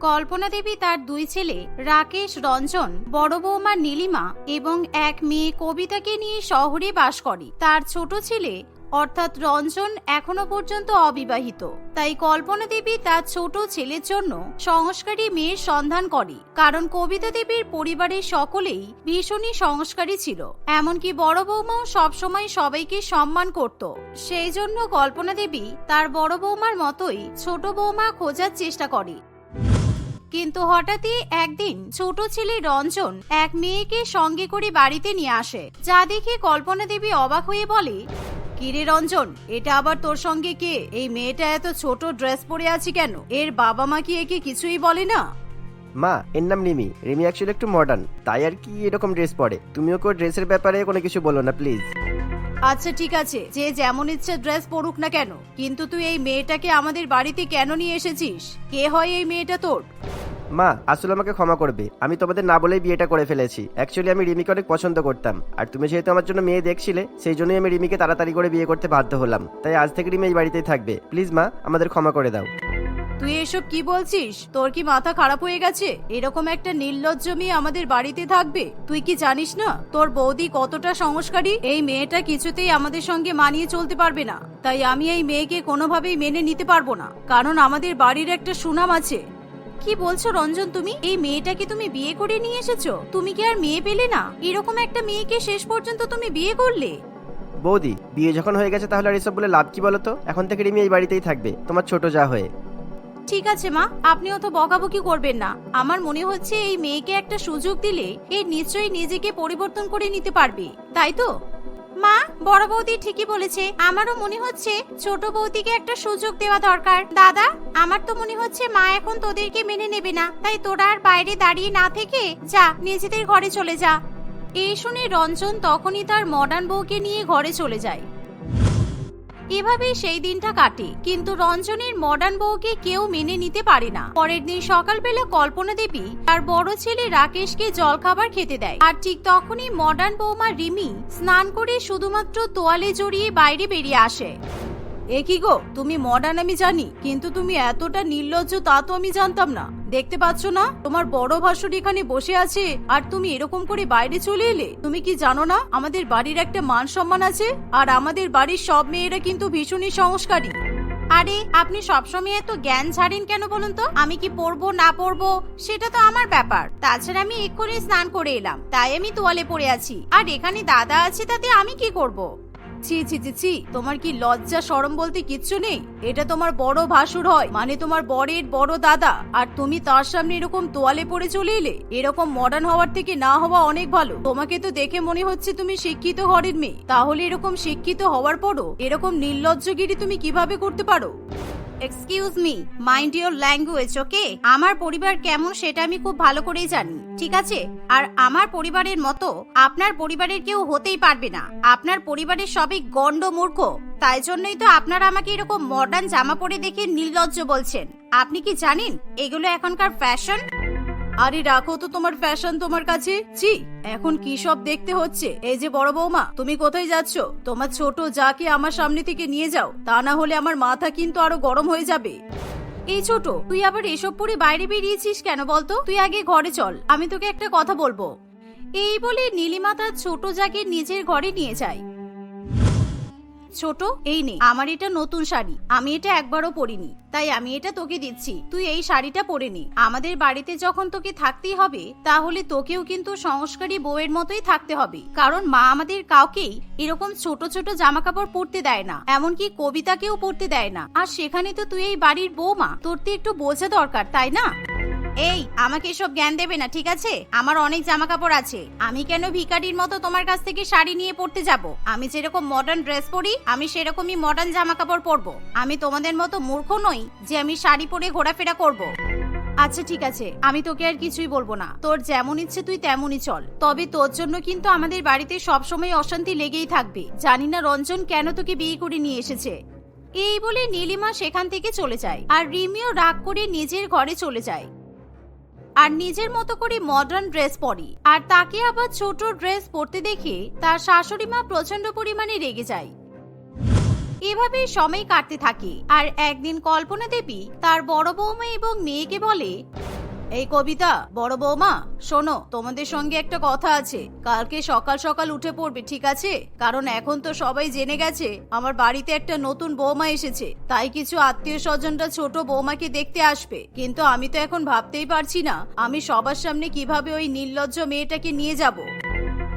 কল্পনা দেবী তার দুই ছেলে, রাকেশ রঞ্জন, বড় বৌমা নীলিমা এবং এক মেয়ে কবিতাকে নিয়ে শহরে বাস করে। তার ছোট ছেলে, অর্থাৎ রঞ্জন, এখনও পর্যন্ত অবিবাহিত। তাই কল্পনা দেবী তার ছোট ছেলের জন্য সংস্কারী মেয়ের সন্ধান করে। কারণ কবিতা দেবীর পরিবারের সকলেই ভীষণই সংস্কারী ছিল। এমনকি বড় বৌমাও সবসময় সবাইকে সম্মান করত। সেই জন্য কল্পনা দেবী তার বড় বৌমার মতোই ছোট বৌমা খোঁজার চেষ্টা করে। কিন্তু হঠাৎই একদিন ছোট ছেলে রঞ্জন এক মেয়েকে সঙ্গে করে বাড়িতে নিয়ে আসে। যা দেখে কল্পনা দেবী অবাক হয়ে বলে, কিরে রঞ্জন, এটা আবার তোর সঙ্গে কে? এই মেয়েটা এত ছোট ড্রেস পরে আছে কেন? এর বাবা মা কি একে কিছুই বলে না? মা, এর নাম রিমি। রিমি অ্যাকচুয়ালি একটু মডার্ন তাই আর কি এরকম ড্রেস পরে। তুমি ওকে ড্রেসের ব্যাপারে কোনো কিছু বলো না প্লিজ আচ্ছা ঠিক আছে। যে যেমন ইচ্ছে ড্রেস পরুক না কেন, কিন্তু তুই এই মেয়েটাকে আমাদের বাড়িতে কেন নিয়ে এসেছিস? কে হয় এই মেয়েটা তোর? মা, আসলে আমাকে ক্ষমা করবে। আমি তোমাদের না বলেই বিয়েটা করে ফেলেছি। অ্যাকচুয়ালি আমি রিমিকে অনেক পছন্দ করতাম। আর তুমি যেহেতু আমার জন্য মেয়ে দেখছিলে, সেই জন্যই আমি রিমিকে তাড়াতাড়ি করে বিয়ে করতে বাধ্য হলাম। তাই আজ থেকে রিমি এই বাড়িতেই থাকবে। প্লিজ মা, আমাদের ক্ষমা করে দাও। তুই এসব কি বলছিস? তোর কি মাথা খারাপ হয়ে গেছে? এরকম একটা নির্লজ্জ মেয়ে আমাদের বাড়িতে থাকবে। তুই কি জানিস না? তোর বৌদি কতটা সংস্কারী? এই মেয়েটা কিছুতেই আমাদের সঙ্গে মানিয়ে চলতে পারবে না। তাই আমি এই মেয়েকে কোনোভাবেই মেনে নিতে পারব না। কারণ আমাদের বাড়ির একটা সুনাম আছে। কি বলছো রঞ্জন তুমি? এই মেয়েটাকে তুমি বিয়ে করে নিয়ে এসেছ? তুমি কি আর মেয়ে পেলে না? এরকম একটা মেয়েকে শেষ পর্যন্ত তুমি বিয়ে করলে? বৌদি, বিয়ে যখন হয়ে গেছে তাহলে আর এসব বলে লাভ কি বলো তো এখন থেকে রিমি এই বাড়িতেই থাকবে, তোমার ছোট যা হয়ে। ঠিক আছে, মা। আপনি অত বকাবকি করবেন না। আমার মনে হচ্ছে এই মেয়েকে একটা সুযোগ দিলে এ নিশ্চয়ই নিজেকে পরিবর্তন করে নিতে পারবে। তাই তো? মা, বড় বৌদি ঠিকই বলেছে। আমারও মনে হচ্ছে ছোট বৌদিকে একটা সুযোগ দেওয়া দরকার। দাদা, আমার তো মনে হচ্ছে মা এখন তোদেরকে মেনে নেবে না। তাই তোরা আর বাইরে দাঁড়িয়ে না থেকে যা, নিজেদের ঘরে চলে যা। এই শুনে রঞ্জন তখনই তার মডার্ন বউকে নিয়ে ঘরে চলে যায়। এভাবেই সেই দিনটা কাটে। কিন্তু রঞ্জনের মডার্ন বউকে কেউ মেনে নিতে পারে না। পরের দিন সকালবেলা কল্পনা দেবী তার বড় ছেলে রাকেশকে জলখাবার খেতে দেয়। আর ঠিক তখনই মডার্ন বৌমা রিমি স্নান করে শুধুমাত্র তোয়ালে জড়িয়ে বাইরে বেরিয়ে আসে। এ কি গো? তুমি মডার্ন আমি জানি, কিন্তু তুমি এতটা নির্লজ্জ তা তো আমি জানতাম না। দেখতে পাচ্ছ না? তোমার বড় ভাসুর এখানে বসে আছে, আর তুমি এরকম করে বাইরে চলে এলে? তুমি কি জানো না? আমাদের বাড়ির একটা মান সম্মান আছে, আর আমাদের বাড়ির সব মেয়েরা কিন্তু ভীষণই সংস্কারী। আরে, আপনি সবসময় এত জ্ঞান ছাড়েন কেন বলুন তো? আমি কি পড়ব, না পড়ব? সেটা তো আমার ব্যাপার। তাছাড়া আমি এক্ষুনি স্নান করে এলাম, তাই আমি তোয়ালে পড়ে আছি। আর এখানে দাদা আছে তাতে আমি কি করব। ছি ছি ছি ছি, তোমার কি লজ্জা সরম বলতে কিচ্ছু নেই? এটা তোমার বড় ভাসুর হয় মানে তোমার বরের বড় দাদা। আর তুমি তার সামনে এরকম তোয়ালে পড়ে চলে এলে, এরকম মডার্ন হওয়ার থেকে না হওয়া অনেক ভালো। তোমাকে তো দেখে মনে হচ্ছে তুমি শিক্ষিত ঘরের মেয়ে। তাহলে এরকম শিক্ষিত হওয়ার পরও এরকম নির্লজ্জগিরি তুমি কীভাবে করতে পারো? Excuse me mind your language okay আমার পরিবার কেমন সেটা আমি খুব ভালো করেই জানি, ঠিক আছে? আর আমার পরিবারের মতো আপনার পরিবারের কেউ হতেই পারবে না। আপনার পরিবারের সবই গন্ড মূর্খ। তাই জন্যই তো আপনারা আমাকে এরকম মডার্ন জামা পরে দেখে নির্লজ্জ বলছেন। আপনি কি জানেন, এগুলো এখনকার ফ্যাশন আরে রাখো তো তোমার ফ্যাশন তোমার কাছে। জি এখন কি সব দেখতে হচ্ছে? এই যে বড় বৌমা, তুমি কোথায় যাচ্ছ? তোমার ছোট যাকে আমার সামনে থেকে নিয়ে যাও, তা না হলে আমার মাথা কিন্তু আরও গরম হয়ে যাবে। এই ছোট, তুই আবার এসব পরে বাইরে বেরিয়েছিস কেন বলতো? তুই আগে ঘরে চল, আমি তোকে একটা কথা বলব। এই বলে নীলিমা তার ছোট যাকে নিজের ঘরে নিয়ে যায়। ছোট, এই নে। আমার এটা নতুন শাড়ি। আমি এটা একবারও পরিনি। তাই আমি এটা তোকে দিচ্ছি। তুই এই শাড়িটা পরে নি। আমাদের বাড়িতে যখন তোকে থাকতেই হবে, তাহলে তোকেও কিন্তু সংস্কারী বউয়ের মতোই থাকতে হবে। কারণ মা আমাদের কাউকেই এরকম ছোট ছোট জামা কাপড় পরতে দেয় না। এমনকি কবিতাকেও পরতে দেয় না। আর সেখানে তো তুই এই বাড়ির বউমা তোর তো একটু বোঝা দরকার, তাই না? এই, আমাকে এসব জ্ঞান দেবে না, ঠিক আছে? আমার অনেক জামা কাপড় আছে। আমি কেন ভিখারির মতো তোমার কাছ থেকে শাড়ি নিয়ে পড়তে যাব? আমি যেরকম মডার্ন ড্রেস পরি আমি সেরকমই মডার্ন জামা কাপড় পরবো। আমি তোমাদের মতো মূর্খ নই যে আমি শাড়ি পরে ঘোরাফেরা করব। আচ্ছা ঠিক আছে। আমি তোকে আর কিছুই বলব না। তোর যেমন ইচ্ছে তুই তেমনই চল। তবে তোর জন্য কিন্তু আমাদের বাড়িতে সবসময় অশান্তি লেগেই থাকবে। জানি না রঞ্জন কেন তোকে বিয়ে করে নিয়ে এসেছে। এই বলে নীলিমা সেখান থেকে চলে যায় আর রিমিও রাগ করে নিজের ঘরে চলে যায়। আর নিজের মতো করে মডার্ন ড্রেস পরে। আর তাকে আবার ছোট ড্রেস পরতে দেখে তার শাশুড়ি মা প্রচণ্ড পরিমাণে রেগে যায়। এভাবে সময় কাটতে থাকে। আর একদিন কল্পনা দেবী তার বড় বৌমা এবং মেয়েকে বলে, এই কবিতা, বড় বৌমা, শোনো, তোমাদের সঙ্গে একটা কথা আছে। কালকে সকাল সকাল উঠে পড়বে, ঠিক আছে? কারণ এখন তো সবাই জেনে গেছে, আমার বাড়িতে একটা নতুন বৌমা এসেছে। তাই কিছু আত্মীয় স্বজনরা ছোট বৌমাকে দেখতে আসবে। কিন্তু আমি তো এখন ভাবতেই পারছি না, আমি সবার সামনে কীভাবে ওই নির্লজ্জ মেয়েটাকে নিয়ে যাব?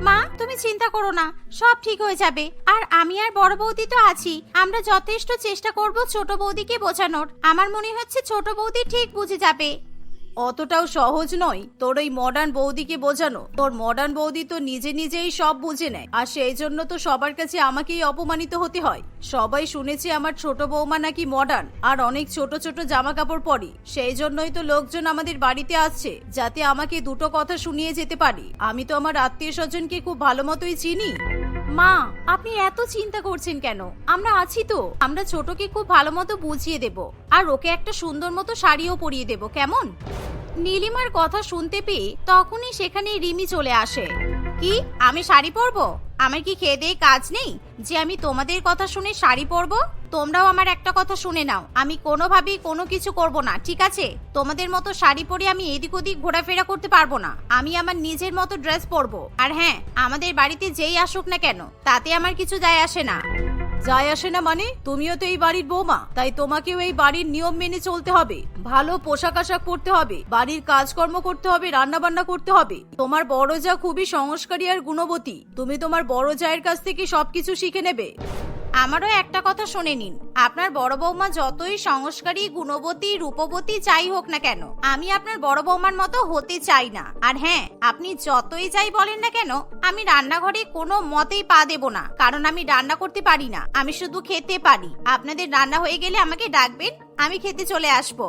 মা, তুমি চিন্তা করো না, সব ঠিক হয়ে যাবে। আর আমি আর বড় বৌদি তো আছি, আমরা যথেষ্ট চেষ্টা করব ছোট বৌদিকে বোঝানোর। আমার মনে হচ্ছে ছোট বৌদি ঠিক বুঝে যাবে। অতটাও সহজ নয়। তোর ওই মডার্ন বৌদিকে বোঝানো। তোর মডার্ন বৌদি তো নিজে নিজেই সব বুঝে নেয়। আর সেই জন্য তো সবার কাছে আমাকেই অপমানিত হতে হয়। সবাই শুনেছে আমার ছোট বৌমা নাকি মডার্ন আর অনেক ছোট ছোট জামা কাপড় পরি। সেই জন্যই তো লোকজন আমাদের বাড়িতে আসছে, যাতে আমাকে দুটো কথা শুনিয়ে যেতে পারি। আমি তো আমার আত্মীয় স্বজনকে খুব ভালো মতোই চিনি। মা, আপনি এত চিন্তা করছেন কেন? আমরা আছি তো। আমরা ছোটকে খুব ভালো মতো বুঝিয়ে দেব। আর ওকে একটা সুন্দর মতো শাড়িও পরিয়ে দেব, কেমন? নীলিমার কথা শুনতে পেয়ে তখনই সেখানে রিমি চলে আসে। কি? আমি শাড়ি পরবো? আমার কি খেয়ে দিয়ে কাজ নেই? যে আমি তোমাদের কথা শুনে শাড়ি পরবো? তোমরাও আমার একটা কথা শুনে নাও। আমি কোনোভাবেই কোনো কিছু করব না, ঠিক আছে? তোমাদের মতো শাড়ি পরে আমি এদিক ওদিক ঘোরাফেরা করতে পারব না। আমি আমার নিজের মতো ড্রেস পরবো। আর হ্যাঁ আমাদের বাড়িতে যেই আসুক না কেন, তাতে আমার কিছু যায় আসে না। যায় আসে না মানে? তুমিও তো এই বাড়ির বৌমা, তাই তোমাকেও এই বাড়ির নিয়ম মেনে চলতে হবে। ভালো পোশাক আশাক পরতে হবে, বাড়ির কাজকর্ম করতে হবে রান্না বান্না করতে হবে। তোমার বড় যা খুবই সংস্কারী আর গুণবতী, তুমি তোমার বড় জায়ের কাছ থেকে সবকিছু শিখে নেবে। আমারও একটা কথা শুনে নিন। আপনার বড় বৌমা যতই সংস্কারী, গুণবতী, রূপবতী যাই হোক না কেন, আমি আপনার বড় বৌমার মতো হতে চাই না। আর হ্যাঁ আপনি যতই যাই বলেন না কেন, আমি রান্নাঘরে কোনো মতেই পা দেব না, কারণ আমি রান্না করতে পারি না। আমি শুধু খেতে পারি। আপনাদের রান্না হয়ে গেলে আমাকে ডাকবেন, আমি খেতে চলে আসব।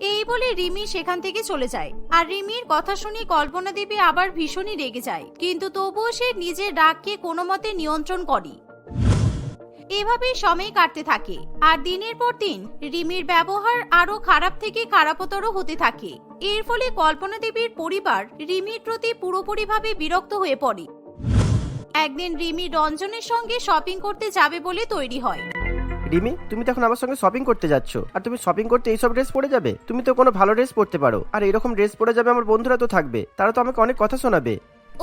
এই বলে রিমি সেখান থেকে চলে যায়। আর রিমির কথা শুনে কল্পনা দেবী আবার ভীষণই রেগে যায়। কিন্তু তবুও সে নিজের রাগকে কোনো মতে নিয়ন্ত্রণ করে। এভাবেই সময় কাটতে থাকে। আর দিনের পর দিন রিমির ব্যবহার আরও খারাপ থেকে খারাপতর হতে থাকে। এর ফলে কল্পনা দেবীর পরিবার রিমির প্রতি পুরোপুরিভাবে বিরক্ত হয়ে পড়ে। একদিন রিমি রঞ্জনের সঙ্গে শপিং করতে যাবে বলে তৈরি হয়। রিমি, তুমি তো এখন আমার সঙ্গে শপিং করতে যাচ্ছ। আর তুমি শপিং করতে এইসব ড্রেস পরে যাবে? তুমি তো কোনো ভালো ড্রেস পরতে পারো। আর এরকম ড্রেস পরে যাবে আমার বন্ধুরা তো থাকবে। তারা তো আমাকে অনেক কথা শোনাবে।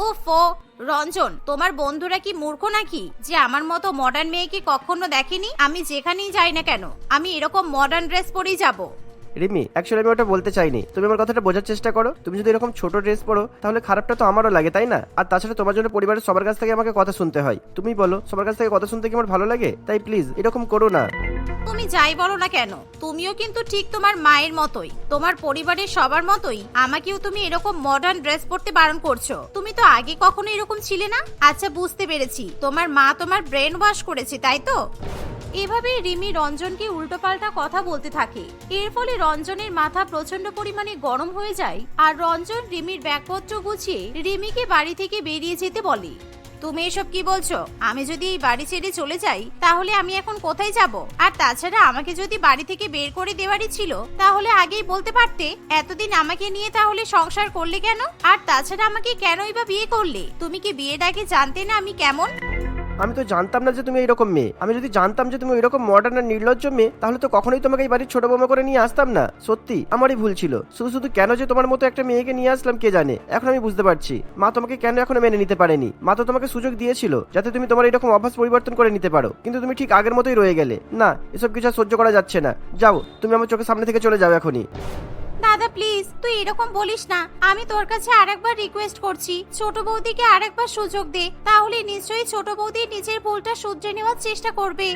ওফো, রঞ্জন, তোমার বন্ধুরা কি মূর্খ নাকি? যে আমার মতো মডার্ন মেয়েকে কখনো দেখেনি? আমি যেখানেই যাই না কেন, আমি এরকম মডার্ন ড্রেস পরেই যাব। রিমি অ্যাকচুয়ালি আমি ওটা বলতে চাইনি। তুমি আমার কথাটা বোঝার চেষ্টা করো। তুমি যদি এরকম ছোট ড্রেস পরো, তাহলে খারাপটা তো আমারও লাগে, তাই না? আর তাছাড়া তোমার জন্য পরিবারের সবার কাছ থেকে আমাকে কথা শুনতে হয়। তুমি বলো, সবার কাছ থেকে কথা শুনতে কি আমার ভালো লাগে? তাই প্লিজ এরকম করো না। তুমি যাই বলো না কেন, তুমিও কিন্তু ঠিক তোমার মায়ের মতোই। তোমার পরিবারের সবার মতোই। আমাকেও তুমি এরকম মডার্ন ড্রেস পরতে বারণ করছ। তুমি তো আগে কখনো এরকম ছিলে না? আচ্ছা বুঝতে পেরেছি। তোমার মা তোমার ব্রেন ওয়াশ করেছে, তাই তো? এভাবে রিমি রঞ্জনকে উল্টোপাল্টা কথা বলতে থাকে। এর ফলে রঞ্জনের মাথা প্রচণ্ড পরিমাণে গরম হয়ে যায় আর রঞ্জন রিমির ব্যাগপত্র গুছিয়ে রিমিকে বাড়ি থেকে বেরিয়ে যেতে বলে। তুমি এসব কি বলছো? আমি যদি এই বাড়ি ছেড়ে চলে যাই, তাহলে আমি এখন কোথায় যাব? আর তাছাড়া আমাকে যদি বাড়ি থেকে বের করে দেওয়ারই ছিল, তাহলে আগেই বলতে পারতে, এতদিন আমাকে নিয়ে তাহলে সংসার করলে কেন? আর তাছাড়া আমাকে কেনই বা বিয়ে করলে? তুমি কি বিয়ের আগে জানতে না আমি কেমন? আমি তো জানতাম না যে তুমি এইরকম মেয়ে। আমি যদি জানতাম যে তুমি এরকম মডার্ন আর নির্লজ্জ মেয়ে, তাহলে তো কখনোই তোমাকে এই বাড়ির ছোট বোমা করে নিয়ে আসতাম না। সত্যি, আমারই ভুল ছিল। শুধু শুধু কেন যে তোমার মতো একটা মেয়েকে নিয়ে আসলাম কে জানে? এখন আমি বুঝতে পারছি। মা তোমাকে কেন এখনও মেনে নিতে পারেনি? মা তো তোমাকে সুযোগ দিয়েছিল যাতে তুমি তোমার এরকম অভ্যাস পরিবর্তন করে নিতে পারো। কিন্তু তুমি ঠিক আগের মতোই রয়ে গেলে। না, এসব কিছু আর সহ্য করা যাচ্ছে না। যাও, তুমি আমার চোখের সামনে থেকে চলে যাও এখনই। দাদা প্লিজ তুই এরকম বলিস না। আমি তোর কাছে আরেকবার রিকোয়েস্ট করছি। ছোট বৌদিকে আরেকবার সুযোগ দে। তাহলে নিশ্চয়ই ছোট বৌদি নিজের ভুলটা শুধরে নেওয়ার চেষ্টা করবে।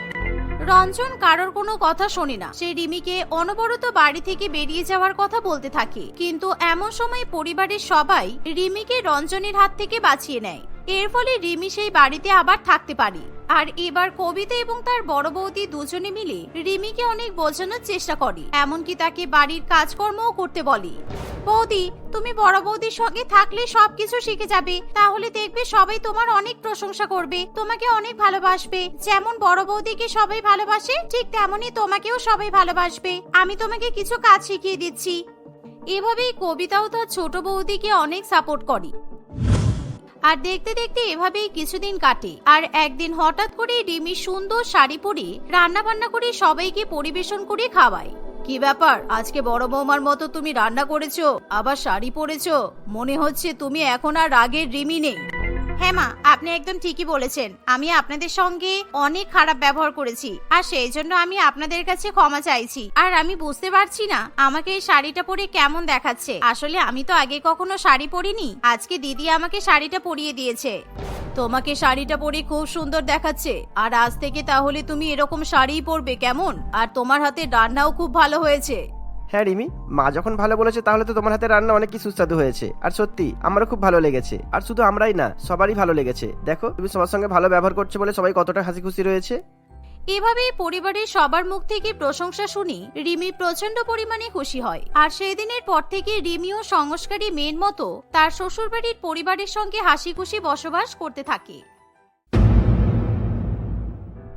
রঞ্জন কারোর কোনো কথা শোনে না। সে রিমিকে অনবরত বাড়ি থেকে বেরিয়ে যাওয়ার কথা বলতে থাকে। কিন্তু এমন সময় পরিবারের সবাই রিমিকে রঞ্জনের হাত থেকে বাঁচিয়ে নেয়। এর ফলে রিমি সেই বাড়িতে আবার থাকতে পারে। আর এবার কবিতা এবং তার বড় বৌদি দুজনে মিলে রিমিকে অনেক বোঝানোর চেষ্টা করে। এমনকি তাকে বাড়ির কাজকর্মও করতে বলে। বৌদি, তুমি বড় বৌদির সঙ্গে থাকলে সবকিছু শিখে যাবে। তাহলে দেখবে সবাই তোমার অনেক প্রশংসা করবে, তোমাকে অনেক ভালোবাসবে। যেমন বড় বৌদিকে সবাই ভালোবাসে, ঠিক তেমনই তোমাকেও সবাই ভালোবাসবে। আমি তোমাকে কিছু কাজ শিখিয়ে দিচ্ছি। এভাবেই কবিতাও তার ছোট বৌদিকে অনেক সাপোর্ট করে। আর দেখতে দেখতে এভাবেই কিছুদিন কাটে। আর একদিন হঠাৎ করে রিমি সুন্দর শাড়ি পরে রান্না বান্না করে সবাইকে পরিবেশন করে খাওয়ায়। কি ব্যাপার? আজকে বড় বৌমার মতো তুমি রান্না করেছ, আবার শাড়ি পরেছো। মনে হচ্ছে তুমি এখন আর রাগের রিমি নেই। হ্যাঁ মা, আপনি একদম ঠিকই বলেছেন। আমি আপনাদের সঙ্গে অনেক খারাপ ব্যবহার করেছি আর সেই জন্য আমি আপনাদের কাছে ক্ষমা চাইছি। আর আমি বুঝতে পারছি না আমাকে এই শাড়িটা পরে কেমন দেখাচ্ছে। আসলে আমি তো আগে কখনো শাড়ি পরিনি, আজকে দিদি আমাকে শাড়িটা পরিয়ে দিয়েছে। তোমাকে শাড়িটা পরে খুব সুন্দর দেখাচ্ছে। আর আজ থেকে তাহলে তুমি এরকম শাড়িই পরবে কেমন? আর তোমার হাতে রান্নাও খুব ভালো হয়েছে। হ্যাঁ রিমি, মা যখন ভালো বলেছে, তাহলে তো তোমার হাতে রান্না অনেক কিছু সুস্বাদু হয়েছে। আর সত্যি, আমারও খুব ভালো লেগেছে। আর শুধু আমরাই না, সবারই ভালো লেগেছে। দেখো, তুমি সবার সঙ্গে ভালো ব্যবহার করছ বলে সবাই কতটা হাসি খুশি রয়েছে। এভাবে পরিবারের সবার মুখ থেকে প্রশংসা শুনি রিমি প্রচণ্ড পরিমাণে খুশি হয়। আর সেই দিনের পর থেকে রিমিও সংস্কারী মেয়ের মতো তার শ্বশুরবাড়ির পরিবারের সঙ্গে হাসি খুশি বসবাস করতে থাকে।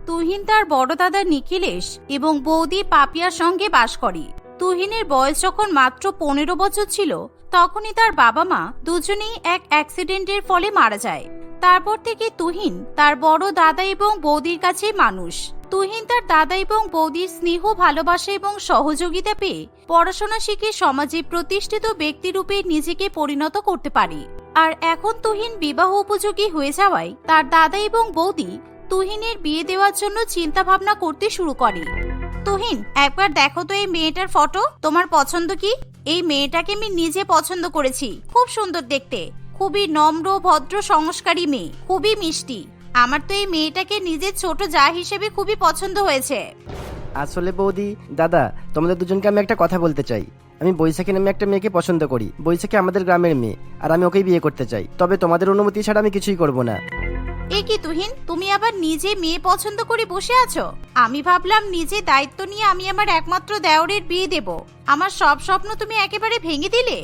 তুহিন তার বড় দাদা নিখিলেশ এবং বৌদি পাপিয়ার সঙ্গে বাস করে। তুহিনের বয়স যখন মাত্র পনেরো বছর ছিল, তখনই তার বাবা মা দুজনেই এক অ্যাক্সিডেন্টের ফলে মারা যায়। তারপর থেকে তুহিন তার বড় দাদা এবং বৌদির কাছে মানুষ। তুহিন তার দাদা এবং বৌদির স্নেহ, ভালোবাসা এবং সহযোগিতা পেয়ে পড়াশোনা শিখে সমাজে প্রতিষ্ঠিত ব্যক্তিরূপে নিজেকে পরিণত করতে পারে। আর এখন তুহিন বিবাহ উপযোগী হয়ে যাওয়ায় তার দাদা এবং বৌদি তুহিনের বিয়ে দেওয়ার জন্য চিন্তা ভাবনা করতে শুরু করে। তুহিন একবার দেখো তো এই মেয়েটার ফটো। তোমার পছন্দ কি? এই মেয়েটাকে আমি নিজে পছন্দ করেছি। খুব সুন্দর দেখতে। খুবই নম্র, ভদ্র, সংস্কারী মেয়ে। খুবই মিষ্টি। আমার তো এই মেয়েটাকে নিজের ছোট যা হিসেবে খুবই পছন্দ হয়েছে। আসলে বৌদি, দাদা, তোমাদের দুজনকে আমি একটা কথা বলতে চাই। আমি বৈশাখী নামে একটা মেয়েকে পছন্দ করি। বৈশাখী আমাদের গ্রামের মেয়ে, আর আমি ওকেই বিয়ে করতে চাই। তবে তোমাদের অনুমতি ছাড়া আমি কিছুই করব না। এ কি তুহিন তুমি আবার নিজে মেয়ে পছন্দ করে বসে আছো? আমি ভাবলাম নিজে দায়িত্ব নিয়ে আমি আমার একমাত্র দেওরের বিয়ে দেব। আমার সব স্বপ্ন তুমি একেবারে ভেঙে দিলে?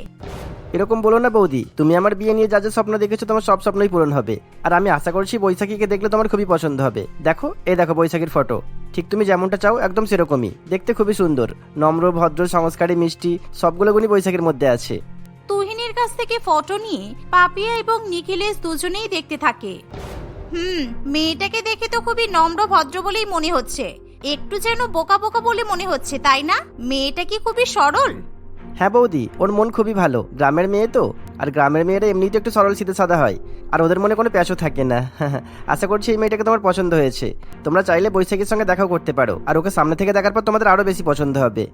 এরকম বলো না বৌদি তুমি আমার বিয়ে নিয়ে যা যা স্বপ্ন দেখেছ তোমার সব স্বপ্নই পূরণ হবে। আর আমি আশা করছি বৈশাখীকে দেখলে তোমার খুবই পছন্দ হবে। দেখো এই দেখো বৈশাখীর ফটো। ঠিক তুমি যেমনটা চাও একদম সেরকমই। দেখতে খুবই সুন্দর। নম্র ভদ্র সংস্কারী মিষ্টি সবগুলো গুণই বৈশাখীর মধ্যে আছে। তুহিনের কাছ থেকে ফটো নিয়ে পাপিয়া এবং নিখিলেশ দুজনেই দেখতে থাকে। হুম মেয়েটাকে দেখে তো খুবই নম্র ভদ্র বলেই মনে হচ্ছে। একটু যেন বোকা বোকা বলে মনে হচ্ছে তাই না? মেয়েটা কি খুবই সরল? হ্যাঁ বৌদি ওর মন খুবই ভালো। গ্রামের মেয়ে তো। আর গ্রামের মেয়েরা এমনিতে একটু সরল সিধে সাদা হয়। আর ওদের মনে কোনো প্যাশও থাকে না। আশা করছি এই মেয়েটাকে তোমার পছন্দ হয়েছে। তোমরা চাইলে বৈশাখীর সঙ্গে দেখাও করতে পারো। আর ওকে সামনে থেকে দেখার পর তোমাদের আরও বেশি পছন্দ হবে।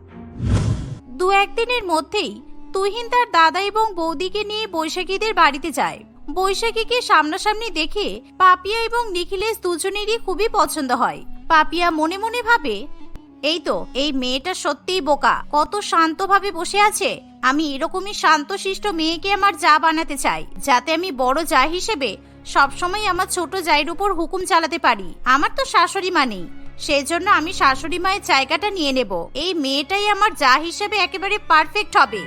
দু একদিনের মধ্যেই তুহিন তার দাদা এবং বৌদিকে নিয়ে বৈশাখীদের বাড়িতে যায়। বৈশাখীকে সামনাসামনি দেখে পাপিয়া এবং নিখিলেশ দুজনেরই খুবই পছন্দ হয়। পাপিয়া মনে মনে ভাবে, এই তো, এই মেয়েটা সত্যিই বোকা। কত শান্তভাবে বসে আছে। আমি এরকমই শান্তশিষ্ট মেয়েকে আমার যা বানাতে চাই, যাতে আমি বড় যা হিসেবে সবসময় আমার ছোট জায়ের উপর হুকুম চালাতে পারি। আমার তো শাশুড়ি মা নেই। সেই জন্য আমি শাশুড়ি মায়ের জায়গাটা নিয়ে নেব। এই মেয়েটাই আমার যা হিসেবে একেবারে পারফেক্ট হবে।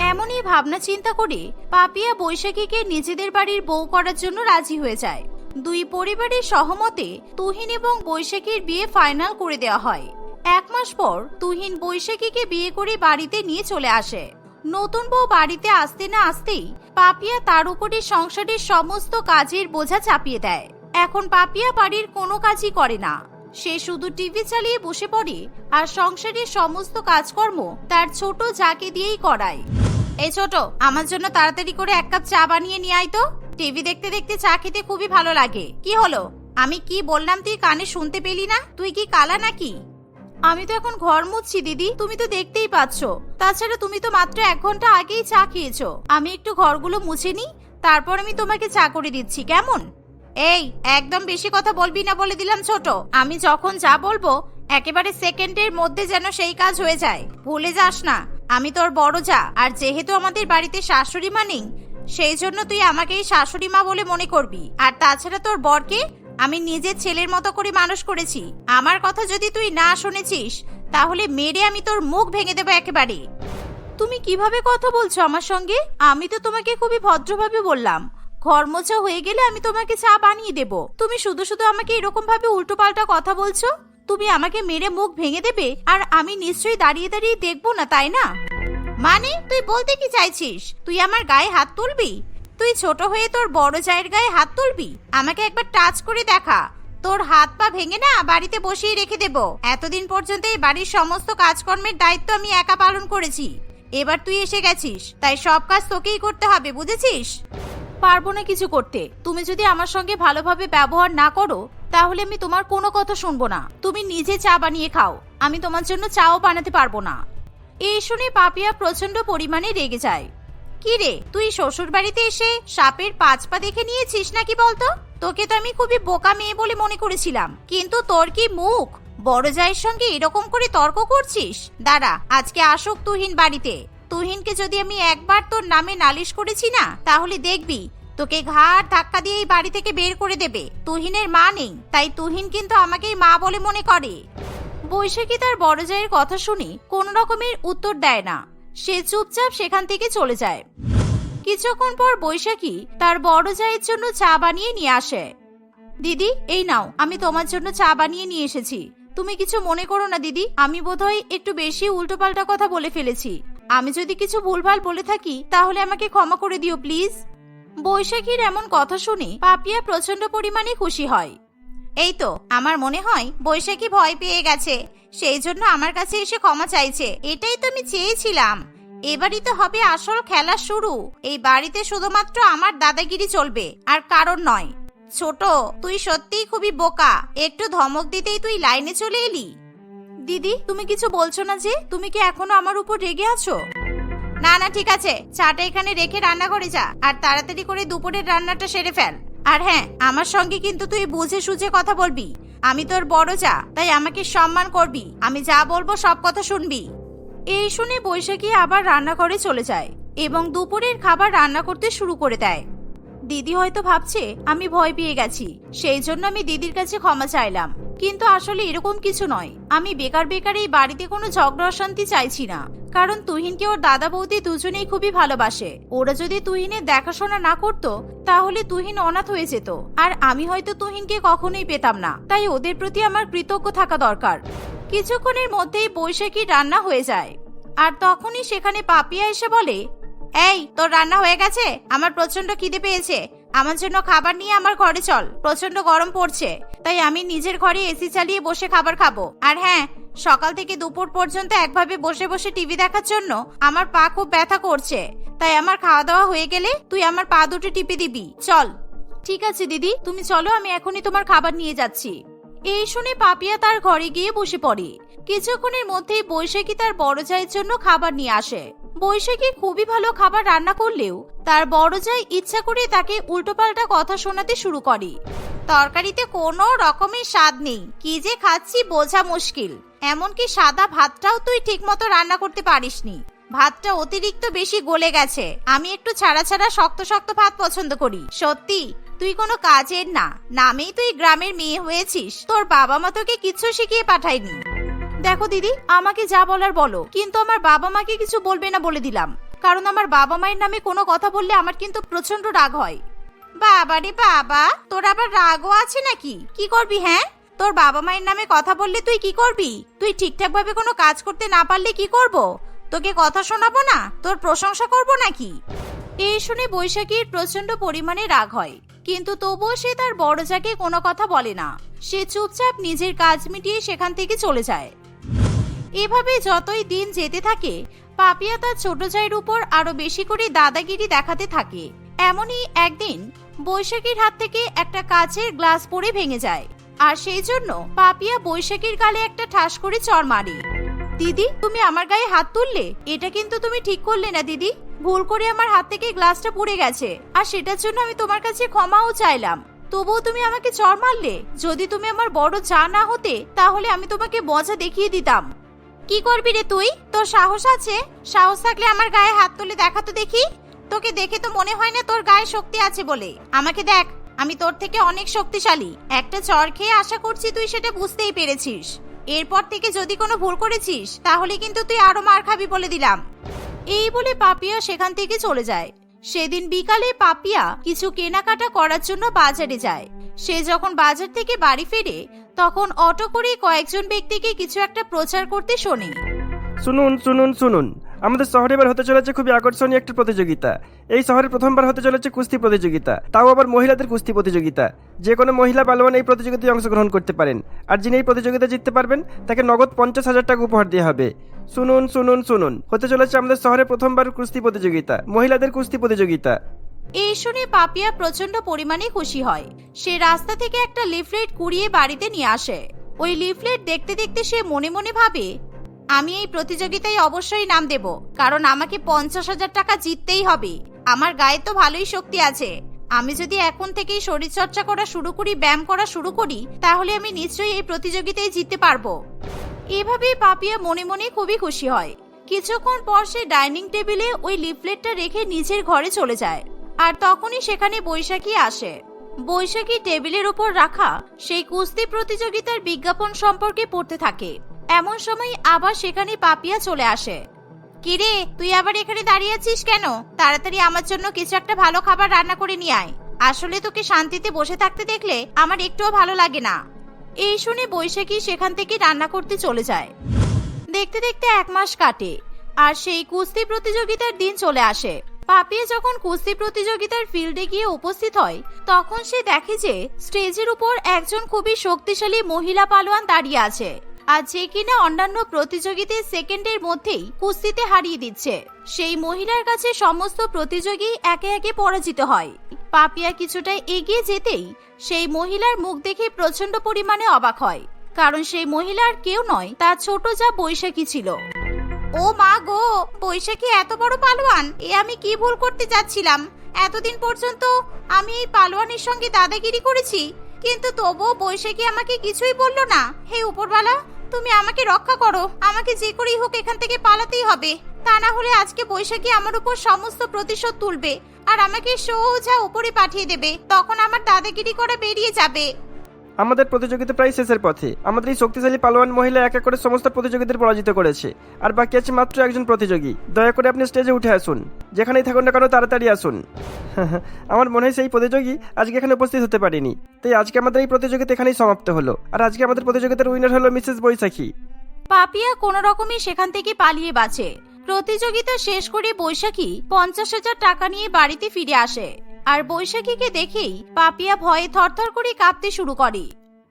এমনই ভাবনা চিন্তা করে পাপিয়া বৈশাখীকে নিজেদের বাড়ির বউ করার জন্য রাজি হয়ে যায়। দুই পরিবারের সহমতে তুহিন এবং বৈশাখীর বিয়ে ফাইনাল করে দেওয়া হয়। এক মাস পর তুহিন বৈশাখীকে বিয়ে করে বাড়িতে নিয়ে চলে আসে। নতুন বউ বাড়িতে আসতে না আসতেই পাপিয়া তার উপরে সংসারের সমস্ত কাজের বোঝা চাপিয়ে দেয়। এখন পাপিয়া বাড়ির কোনো কাজই করে না। সে শুধু টিভি চালিয়ে বসে পড়ে আর সংসারের সমস্ত কাজকর্ম তার ছোট যাকে দিয়েই করায়। এই ছোট, আমার জন্য তাড়াতাড়ি করে এক কাপ চা বানিয়ে নিয়ে আয় তো। টিভি দেখতে দেখতে চা খেতে খুবই ভালো লাগে। কি হলো? আমি কি বললাম তুই কানে শুনতে পেলি না? তুই কি কালা নাকি? আমি তো এখন ঘর মুছছি, দিদি। তুমি তো দেখতেই পাচ্ছ। তাছাড়া তুমি তো মাত্র এক ঘণ্টা আগেই চা খেয়েছো। আমি একটু ঘরগুলো মুছে নিই, তারপর আমি তোমাকে চা করে দিচ্ছি। কেমন? এই, একদম বেশি কথা বলবি না বলে দিলাম ছোট। আমি যখন যা বলব, একেবারে সেকেন্ডের মধ্যে যেন সেই কাজ হয়ে যায়। ভুলে যাস না, আমি তোর বড় যা, আর যেহেতু আমাদের বাড়িতে শাশুড়ি মা নেই, সেই জন্য তুই আমাকেই শাশুড়ি মা বলে মনে করবি। আর তাছাড়া তোর বরকে আমি নিজের ছেলের মতো করে মানুষ করেছি। আমার কথা যদি তুই না শুনেছিস, তাহলে মেরে আমি তোর মুখ ভেঙে দেবো একেবারে। তুমি কীভাবে কথা বলছো আমার সঙ্গে? আমি তো তোমাকে খুবই ভদ্রভাবে বললাম। ঘর মোছা হয়ে গেলে আমি তোমাকে চা বানিয়ে দেব। তুমি শুধু শুধু আমাকে এরকম ভাবে উল্টো পাল্টা কথা বলছো? তুমি আমাকে মেরে মুখ ভেঙে দেবে? আর আমি নিশ্চয়ই দাঁড়িয়ে দাঁড়িয়ে দেখব না, তাই না? মানে তুই বলতে কি চাইছিস? তুই আমার গায়ে হাত তুলবি? তুই ছোট হয়ে তোর বড় জায়ের গায়ে হাত তুলবি? আমাকে একবার টাচ করে দেখা। তোর হাত পা ভেঙে না বাড়িতে বসিয়ে রেখে দেব। এতদিন পর্যন্ত এই বাড়ির সমস্ত কাজকর্মের দায়িত্ব আমি একা পালন করেছি। এবার তুই এসে গেছিস, তাই সব কাজ তোকেই করতে হবে, বুঝেছিস? পারব না কিছু করতে। তুমি যদি আমার সঙ্গে ভালোভাবে ব্যবহার না করো, তাহলে আমি তোমার কোনো কথা শুনব না। তুমি নিজে চা বানিয়ে খাও। আমি তোমার জন্য চাও বানাতে পারব না। এই শুনে পাপিয়া প্রচণ্ড পরিমাণে রেগে যায়। কি রে, তুই শ্বশুর বাড়িতে এসে সাপের পাঁচ পা দেখে নিয়েছিস নাকি বলতো? তোকে তো আমি খুবই বোকা মেয়ে বলে মনে করেছিলাম। কিন্তু তোর কি মুখ? বড় জায়ের সঙ্গে এরকম করে তর্ক করছিস? দাঁড়া, আজকে আসুক তুহিন বাড়িতে। তুহিনকে যদি আমি একবার তোর নামে নালিশ করেছি না, তাহলে দেখবি তোকে ঘাট ধাক্কা দিয়ে এই বাড়ি থেকে বের করে দেবে। তুহিনের মা নেই, তাই তুহিন কিন্তু আমাকেই মা বলে মনে করে। বৈশাখী তার বড় জায়ের কথা শুনে কোন রকমের উত্তর দেয় না। সে চুপচাপ সেখান থেকে চলে যায়। কিছুক্ষণ পর বৈশাখী তার বড় জায়ের জন্য চা বানিয়ে নিয়ে আসে। দিদি, এই নাও, আমি তোমার জন্য চা বানিয়ে নিয়ে এসেছি। তুমি কিছু মনে করো না, দিদি। আমি বোধহয় একটু বেশি উল্টোপাল্টা কথা বলে ফেলেছি। আমি যদি কিছু ভুলভাল বলে থাকি, তাহলে আমাকে ক্ষমা করে দিও, প্লিজ। বৈশাখীর এমন কথা শুনে পাপিয়া প্রচণ্ড পরিমাণে খুশি হয়। এই তো, আমার মনে হয় বৈশাখী ভয় পেয়ে গেছে। সেই জন্য আমার কাছে এসে ক্ষমা চাইছে। এটাই তো আমি চেয়েছিলাম। এবারই তো হবে আসল খেলা শুরু। এই বাড়িতে শুধুমাত্র আমার দাদাগিরি চলবে, আর কারণ নয়। ছোট, তুই সত্যিই খুবই বোকা। একটু ধমক দিতেই তুই লাইনে চলে এলি। দিদি, তুমি কিছু বলছো না যে? তুমি কি এখনও আমার উপর রেগে আছো? না না, ঠিক আছে। চাটা এখানে রেখে রান্না করে যা, আর তাড়াতাড়ি করে দুপুরের রান্নাটা সেরে ফেল। আর হ্যাঁ আমার সঙ্গে কিন্তু তুই বুঝে সুঝে কথা বলবি। আমি তোর বড় যা, তাই আমাকে সম্মান করবি। আমি যা বলব সব কথা শুনবি। এই শুনে বৈশাখী আবার রান্নাঘরে চলে যায় এবং দুপুরের খাবার রান্না করতে শুরু করে দেয়। দিদি হয়তো ভাবছে আমি ভয় পেয়ে গেছি। সেই জন্য আমি দিদির কাছে ক্ষমা চাইলাম। কিন্তু আসলে এরকম কিছু নয়। আমি বেকার বেকার এই বাড়িতে কোনো ঝগড়া অশান্তি চাইছি না। কারণ তুহিনকে ওর দাদা বৌদি দুজনেই খুবই ভালোবাসে। ওরা যদি তুহিনের দেখাশোনা না করতো, তাহলে তুহিন অনাথ হয়ে যেত। আর আমি হয়তো তুহিনকে কখনোই পেতাম না। তাই ওদের প্রতি আমার কৃতজ্ঞ থাকা দরকার। কিছুক্ষণের মধ্যেই বৈশাখী রান্না হয়ে যায়। আর তখনই সেখানে পাপিয়া এসে বলে এই, তোর রান্না হয়ে গেছে? আমার প্রচণ্ড খিদে পেয়েছে। আমার জন্য খাবার নিয়ে আমার ঘরে চল। প্রচণ্ড গরম পড়ছে। তাই আমি নিজের ঘরে এসি চালিয়ে বসে খাবার খাব। আর হ্যাঁ সকাল থেকে দুপুর পর্যন্ত একভাবে বসে বসে টিভি দেখার জন্য আমার পা খুব ব্যথা করছে। তাই আমার খাওয়া দাওয়া হয়ে গেলে তুই আমার পা দুটো টিপে দিবি। চল। ঠিক আছে, দিদি। তুমি চলো, আমি এখনই তোমার খাবার নিয়ে যাচ্ছি। এই শুনে পাপিয়া তার ঘরে গিয়ে বসে পড়ে। কিছুক্ষণের মধ্যেই বৈশাখী তার বড় জায়ের জন্য খাবার নিয়ে আসে। বৈশাখী খুবই ভালো খাবার রান্না করলেও তার বড় জায় ইচ্ছা করে তাকে উল্টোপাল্টা কথা শোনাতে শুরু করে। তরকারিতে কোনো রকমের স্বাদ নেই। কি যে খাচ্ছি বোঝা মুশকিল। এমনকি সাদা ভাতটাও তুই ঠিকমতো রান্না করতে পারিসনি। ভাতটা অতিরিক্ত বেশি গলে গেছে। আমি একটু ছাড়া ছাড়া শক্ত শক্ত ভাত পছন্দ করি। সত্যি, তুই কোনো কাজের না। নামেই তুই গ্রামের মেয়ে হয়েছিস। তোর বাবা মা তোকে কিছু শিখিয়ে পাঠায়নি। দেখো দিদি, আমাকে যা বলার বলো। কিন্তু আমার বাবা মাকে কিছু বলবে না বলে দিলাম। কারণ আমার বাবা মায়ের নামে কোনো কথা বললে আমার কিন্তু প্রচণ্ড রাগ হয়। বাবা রে বাবা, তোর আবার রাগও আছে নাকি? কি করবি হ্যাঁ? তোর বাবা মায়ের নামে কথা বললে তুই কি করবি? তুই ঠিকঠাক ভাবে কোনো কাজ করতে না পারলে কি করব? তোকে কথা শোনাবো না? তোর প্রশংসা করব নাকি? এই শুনে বৈশাখীর প্রচণ্ড পরিমাণে রাগ হয়। কিন্তু তবুও সে তার বড় যাকে কোনো কথা বলে না। সে চুপচাপ নিজের কাজ মিটিয়ে সেখান থেকে চলে যায়। এভাবে যতই দিন যেতে থাকে, পাপিয়া তার ছোট জায়ের উপর আরও বেশি করে দাদাগিরি দেখাতে থাকে। এমনই একদিন বৈশাখীর হাত থেকে একটা কাচের গ্লাস পড়ে ভেঙে যায়। আর সেই জন্য পাপিয়া বৈশাখীর গালে একটা ঠাস করে চর মারে। দিদি, তুমি আমার গায়ে হাত তুললে? এটা কিন্তু তুমি ঠিক করলে না, দিদি। ভুল করে আমার হাত থেকে গ্লাসটা পড়ে গেছে। আর সেটার জন্য আমি তোমার কাছে ক্ষমাও চাইলাম। তবুও তুমি আমাকে চর মারলে? যদি তুমি আমার বড় যা না হতে, তাহলে আমি তোমাকে মজা দেখিয়ে দিতাম। কি করবি রে তুই? তোর সাহস আছে? সাহস থাকলে আমার গায়ে হাত তুলে দেখা তো দেখি। তোকে দেখে তো মনে হয় না তোর গায়ে শক্তি আছে বলে। আমাকে দেখ, আমি তোর থেকে অনেক শক্তিশালী। একটা চর খেয়ে আশা করছি তুই সেটা বুঝতেই পেরেছিস। এরপর থেকে যদি কোনো ভুল করেছিস, তাহলে কিন্তু তুই আরও মার খাবি বলে দিলাম। এই বলে পাপিয়া সেখান থেকে চলে যায়। সেদিন বিকালে পাপিয়া কিছু কেনাকাটা করার জন্য বাজারে যায়। সে যখন বাজার থেকে বাড়ি ফেরে তখন অটো করে কয়েকজন ব্যক্তিকে কিছু একটা প্রচার করতে শোনে। শুনুন শুনুন শুনুন। আমাদের শহরে এবার হতে চলেছে খুবই আকর্ষণীয় একটা প্রতিযোগিতা। এই শহরে প্রথমবার হতে চলেছে কুস্তি প্রতিযোগিতা। তাও আবার মহিলাদের কুস্তি প্রতিযোগিতা। যে কোনো মহিলা পালোয়ান এই প্রতিযোগিতায় অংশগ্রহণ করতে পারেন। আর যিনি এই প্রতিযোগিতা জিততে পারবেন, তাকে নগদ পঞ্চাশ হাজার টাকা উপহার দেওয়া হবে। শুনুন শুনুন শুনুন। হতে চলেছে আমাদের শহরে প্রথমবার কুস্তি প্রতিযোগিতা। মহিলাদের কুস্তি প্রতিযোগিতা। এই শুনে পাপিয়া প্রচণ্ড পরিমাণে খুশি হয়। সে রাস্তা থেকে একটা লিফলেট কুড়িয়ে বাড়িতে নিয়ে আসে। ওই লিফলেট দেখতে দেখতে সে মনে মনে ভাবে, আমি এই প্রতিযোগিতায় অবশ্যই নাম দেব, কারণ আমাকে পঞ্চাশ হাজার টাকা জিততেই হবে। আমার গায়ে তো ভালোই শক্তি আছে। আমি যদি এখন থেকেই শরীরচর্চা করা শুরু করি, ব্যায়াম করা শুরু করি, তাহলে আমি নিশ্চয়ই এই প্রতিযোগিতায় জিততে পারব। এভাবেই পাপিয়া মনে মনে খুবই খুশি হয়। কিছুক্ষণ পর সে ডাইনিং টেবিলে ওই লিফলেটটা রেখে নিজের ঘরে চলে যায়। আর তখনই সেখানে বৈশাখী আসে। বৈশাখী টেবিলের উপর রাখা সেই কুস্তি প্রতিযোগিতার বিজ্ঞাপন সম্পর্কে পড়তে থাকে। এমন সময় আবার সেখানে পাপিয়া চলে আসে। কিরে, তুই আবার এখানে দাঁড়িয়ে আছিস কেন? তাড়াতাড়ি আমার জন্য কিছু একটা ভালো খাবার রান্না করে নিয়ে আয়। আসলে তোকে শান্তিতে বসে থাকতে দেখলে আমার একটুও ভালো লাগে না। এই শুনে বৈশাখী সেখান থেকে রান্না করতে চলে যায়। দেখতে দেখতে এক মাস কাটে, আর সেই কুস্তি প্রতিযোগিতার দিন চলে আসে। পাপিয়া যখন কুস্তি প্রতিযোগিতার ফিল্ডে গিয়ে উপস্থিত হয়, তখন সে দেখে যে স্টেজের উপর একজন খুবই শক্তিশালী মহিলা পালোয়ান দাঁড়িয়ে আছে আর যে কিনা অন্যান্য প্রতিযোগীদের সেকেন্ডের মধ্যেই কুস্তিতে হারিয়ে দিচ্ছে। সেই মহিলার কাছে সমস্ত প্রতিযোগী একে একে পরাজিত হয়। পাপিয়া কিছুটা এগিয়ে যেতেই সেই মহিলার মুখ দেখে প্রচণ্ড পরিমাণে অবাক হয়, কারণ সেই মহিলার কেউ নয়, তার ছোট যা বৈশাখী ছিল। ও মা গো, বৈশাখী এত বড় পালোয়ান, এ আমি কি ভুল করতে যাচ্ছিলাম? এতদিন পর্যন্ত আমি এই পালোয়ানের সঙ্গে দাদাগিরি করেছি, কিন্তু তবুও বৈশাখী আমাকে কিছুই বলল না। হে উপরওয়ালা তুমি আমাকে রক্ষা করো, আমাকে যে করেই হোক এখান থেকে পালাতেই হবে। তা না হলে আজকে বৈশাখী আমার উপর সমস্ত প্রতিশোধ তুলবে, আর আমাকে সোজা উপরে পাঠিয়ে দেবে, তখন আমার দাদাগিরি করে বেরিয়ে যাবে। আমাদের প্রতিযোগিতা প্রায় শেষের পথে। আমাদের এই শক্তিশালী পালোয়ান মহিলা এক এক করে সমস্ত প্রতিযোগীদের পরাজিত করেছে। আর বাকি আছে মাত্র একজন প্রতিযোগী। দয়া করে আপনি স্টেজে উঠে আসুন। যেখানেই থাকুন না কেন, তাড়াতাড়ি আসুন। আমার মনে হয় সেই প্রতিযোগী আজকে এখানে উপস্থিত হতে পারেনি। তাই আজকে আমাদের এই প্রতিযোগিতা এখানেই সমাপ্ত হলো। আর আজকে আমাদের প্রতিযোগিতার উইনার হলো মিসেস বৈশাখী। পাপিয়া কোনো রকমই সেখান থেকে পালিয়ে বাঁচে। প্রতিযোগিতা শেষ করে বৈশাখী পঞ্চাশ হাজার টাকা নিয়ে বাড়িতে ফিরে আসে। আর বৈশাখীকে দেখেই পাপিয়া ভয়ে থরথর করে কাঁপতে শুরু করে।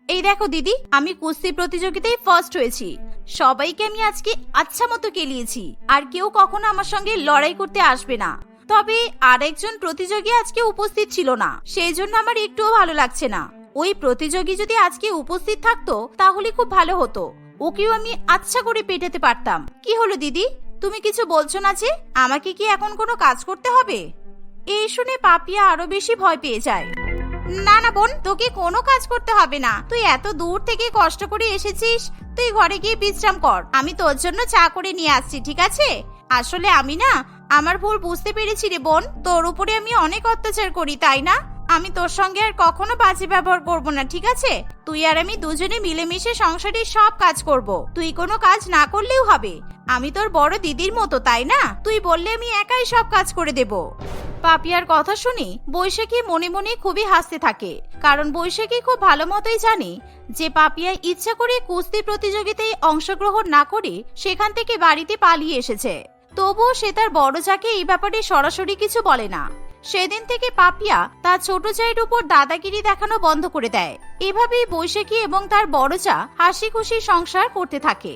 এই দেখো দিদি, আমি কুস্তি প্রতিযোগিতায় ফার্স্ট হয়েছি। সবাইকে আমি আজকে আচ্ছা মতো কেলিয়েছি। আর কেউ কখনো আমার সঙ্গে লড়াই করতে আসবে না। তবে আরেকজন প্রতিযোগী আজকে উপস্থিত ছিল না। সেই জন্য আমার একটুও ভালো লাগছে না। ওই প্রতিযোগী যদি আজকে উপস্থিত থাকতো, তাহলে খুব ভালো হতো। ওকেও আমি আচ্ছা করে পেটাতে পারতাম। কি হলো দিদি? তুমি কিছু বলছো না যে, আমাকে কি এখন কোনো কাজ করতে হবে? এই শুনে পাপিয়া আরও বেশি ভয় পেয়ে যায়। না না বোন, তোকে কোনো কাজ করতে হবে না। তুই এত দূর থেকে কষ্ট করে এসেছিস, তুই ঘরে গিয়ে বিশ্রাম কর। আমি তোর জন্য চা করে নিয়ে আসছি, ঠিক আছে? আসলে আমি না, আমার ভুল বুঝতে পেরেছি রে বোন। তোর উপরে আমি অনেক অত্যাচার করি, তাই না? আমি তোর সঙ্গে আর কখনো বাজে ব্যবহার করব না, ঠিক আছে? তুই আর আমি দুজনে মিলেমিশে সংসারের সব কাজ করব। তুই কোনো কাজ না করলেও হবে। আমি তোর বড় দিদির মতো, তাই না? তুই বললে আমি একাই সব কাজ করে দেব। পাপিয়ার কথা শুনে, বৈশাখী মনে মনে খুবই হাসতে থাকে। কারণ বৈশাখী খুব ভালো মতোই জানে যে পাপিয়া ইচ্ছা করে কুস্তি প্রতিযোগিতায় অংশগ্রহণ না করে সেখান থেকে বাড়িতে পালিয়ে এসেছে। তবুও সে তার বড় যাকে এই ব্যাপারে সরাসরি কিছু বলে না। সেদিন থেকে পাপিয়া তার ছোট চাইয়ের উপর দাদাগিরি দেখানো বন্ধ করে দেয়। এভাবেই বৈশাখী এবং তার বড় চা হাসি খুশি সংসার করতে থাকে।